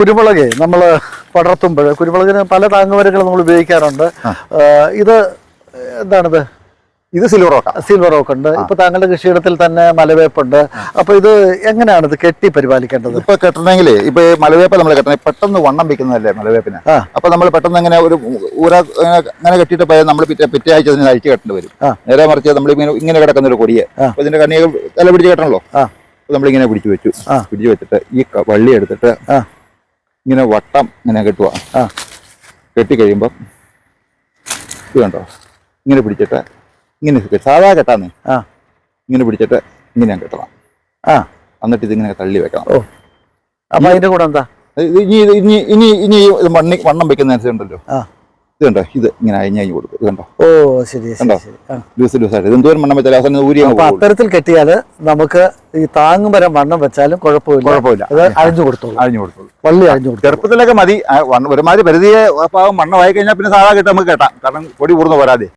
കുരുമുളകേ നമ്മൾ പടർത്തുമ്പോൾ കുരുമുളകിന് പല താങ്ങുവരകൾ നമ്മൾ ഉപയോഗിക്കാറുണ്ട്. ഇത് എന്താണിത്? ഇത് സിൽവർ ഓക്ക സിൽവർ ഓക്ക് ഉണ്ട്. ഇപ്പൊ താങ്കളുടെ കൃഷിയിടത്തിൽ തന്നെ മലവേപ്പുണ്ട്. അപ്പൊ ഇത് എങ്ങനെയാണ് ഇത് കെട്ടി പരിപാലിക്കേണ്ടത്? ഇപ്പൊ കെട്ടണമെങ്കിൽ ഇപ്പൊ മലവേപ്പ് നമ്മൾ കെട്ടണം. പെട്ടെന്ന് വണ്ണം വെക്കുന്നതല്ലേ മലവേപ്പിന്. അപ്പൊ നമ്മൾ പെട്ടെന്ന് അങ്ങനെ ഒരു ഊര അങ്ങനെ കെട്ടിയിട്ട് പോയാൽ നമ്മൾ പിറ്റേ പിറ്റേ ആഴ്ച അതിന് അഴിച്ച് കെട്ടേണ്ടി വരും. നേരെ മറിച്ച് നമ്മൾ ഇങ്ങനെ ഇങ്ങനെ കിടക്കുന്ന ഒരു കൊടിയെ. അപ്പൊ ഇതിന്റെ കണ്ണിയെ തല പിടിച്ച് കെട്ടണല്ലോ? നമ്മളിങ്ങനെ പിടിച്ചു വെച്ചു. പിടിച്ചു വെച്ചിട്ട് ഈ വള്ളി എടുത്തിട്ട്. ഇങ്ങനെ വട്ടം ഇങ്ങനെ കെട്ടുക. ആ. കെട്ടി കഴിയുമ്പോൾ ഇത് കണ്ടോ? ഇങ്ങനെ പിടിച്ചിട്ട് ഇങ്ങനെ സാധാ കെട്ടാന്ന്. ആ. ഇങ്ങനെ പിടിച്ചിട്ട് ഇങ്ങനെ കെട്ടണം. ആ. എന്നിട്ട് ഇതിങ്ങനെ തള്ളി വെക്കണം. ഓ. അപ്പം അതിന്റെ കൂടെ എന്താ? ഇത് ഇനി ഇനി ഇനി ഇനി ഇത് മണ്ണി വണ്ണം വെക്കുന്നതനുസരിച്ചുണ്ടല്ലോ ആ. ഇത് കണ്ടോ? ഇത് ഇങ്ങനെ അഴിഞ്ഞ് കൊടുക്കും ഇത് കണ്ടോ? ഓ ശരി ശരി കണ്ടോ? ലൂസ് ലൂസായിട്ട് ഇത് എന്തോരം വണ്ണം വെച്ചാൽ അവസാനം ഊരി അത്തരത്തിൽ കെട്ടിയാൽ നമുക്ക് ഈ താങ്ങും വരെ വണ്ണം വെച്ചാലും കുഴപ്പമില്ല. കുഴപ്പമില്ല. അത് അഴിഞ്ഞു കൊടുത്തോളൂ. അഴിഞ്ഞു കൊടുത്തോളൂ. വള്ളി അഴിഞ്ഞു കൊടുത്തോളൂ ചെറുപ്പത്തിലൊക്കെ മതി. ഒരുമാതിരി പരിധിയെ പാവം വണ്ണമായി കഴിഞ്ഞാൽ പിന്നെ സാധാ കിട്ടും നമുക്ക് കേട്ടാം. കാരണം പൊടി കൂർന്ന് പോരാതെ.